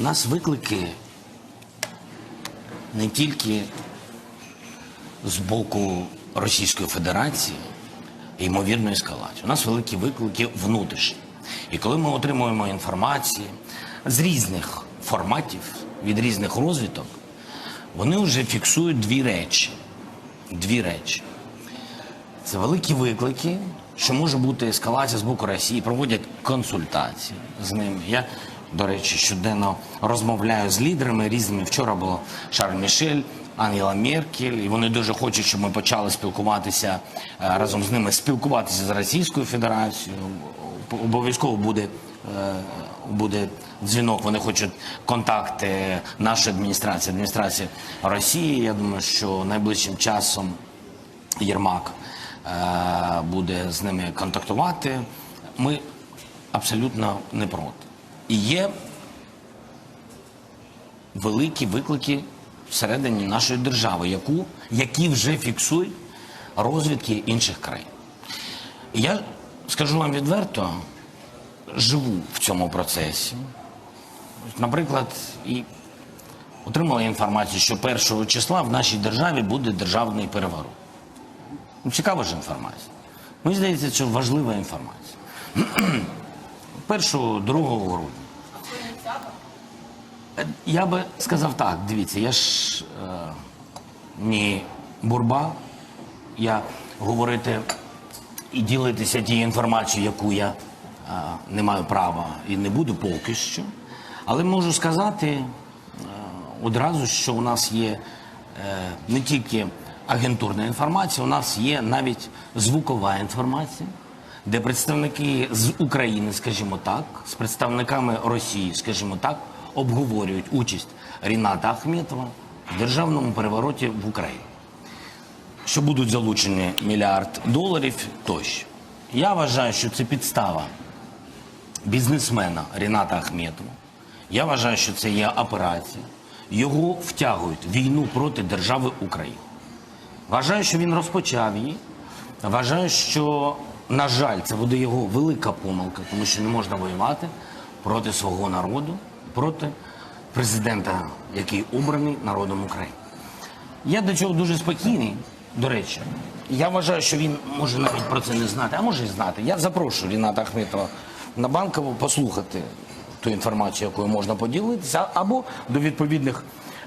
У нас виклики не тільки з боку Російської Федерації і ймовірної ескалації. У нас великі виклики внутрішні. І коли ми отримуємо інформацію з різних форматів, від різних розвиток, вони вже фіксують дві речі. Дві речі. Це великі виклики, що може бути ескалація з боку Росії, проводять консультації з ними. Я, до речі, щоденно розмовляю з лідерами різними. Вчора було Шарль Мішель, Ангела Меркель, і вони дуже хочуть, щоб ми почали спілкуватися е, разом з ними, спілкуватися з Російською Федерацією. Обов'язково буде, е, буде дзвінок. Вони хочуть контакти нашої адміністрації, адміністрації Росії. Я думаю, що найближчим часом Єрмак е, буде з ними контактувати. Ми абсолютно не проти. І є великі виклики всередині нашої держави, яку, які вже фіксують розвідки інших країн. Я скажу вам відверто, живу в цьому процесі. Наприклад, і отримала інформацію, що 1 числа в нашій державі буде державний переворот. Ну, Цікава ж інформація. Мені здається, це важлива інформація. 1-2 грудня. Я би сказав так, дивіться, я ж е, не бурба, я говорити і ділитися тією інформацією, яку я е, не маю права і не буду поки що. Але можу сказати е, одразу, що у нас є е, не тільки агентурна інформація, у нас є навіть звукова інформація, де представники з України, скажімо так, з представниками Росії, скажімо так, обговорюють участь Ріната Ахметова в державному перевороті в Україні що будуть залучені мільярд доларів тощо. Я вважаю, що це підстава бізнесмена Ріната Ахметова. Я вважаю, що це є операція. Його втягують в війну проти держави України. Вважаю, що він розпочав її. Вважаю, що, на жаль, це буде його велика помилка, тому що не можна воювати проти свого народу, проти президента, який обраний народом України. Я до цього дуже спокійний. До речі, я вважаю, що він може навіть про це не знати, а може і знати. Я запрошую Ріната Ахметова на банкову послухати ту інформацію, якою можна поділитися, або до відповідних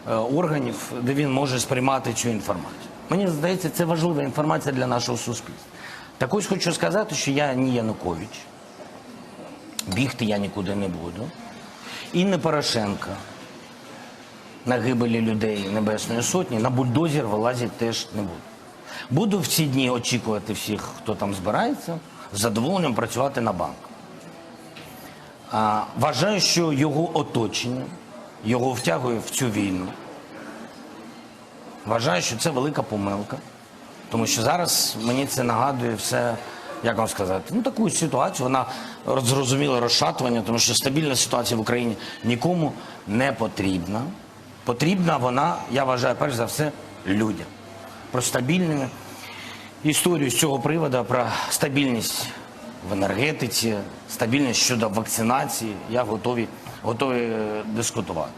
е, органів, де він може сприймати цю інформацію. Мені здається, це важлива інформація для нашого суспільства. Так ось хочу сказати, що я не Янукович, бігти я нікуди не буду. І не Порошенка на гибелі людей Небесної Сотні, на бульдозер вилазити теж не буду. Буду в ці дні очікувати всіх, хто там збирається, з задоволенням працювати на банк. А, вважаю, що його оточення його втягує в цю війну. Вважаю, що це велика помилка, тому що зараз мені це нагадує все, як вам сказати, ну таку ситуацію, вона зрозуміла розшатування, тому що стабільна ситуація в Україні нікому не потрібна. Потрібна вона, я вважаю, перш за все, людям. Про стабільну історію з цього приводу, про стабільність в енергетиці, стабільність щодо вакцинації, я готовий, готовий е, дискутувати.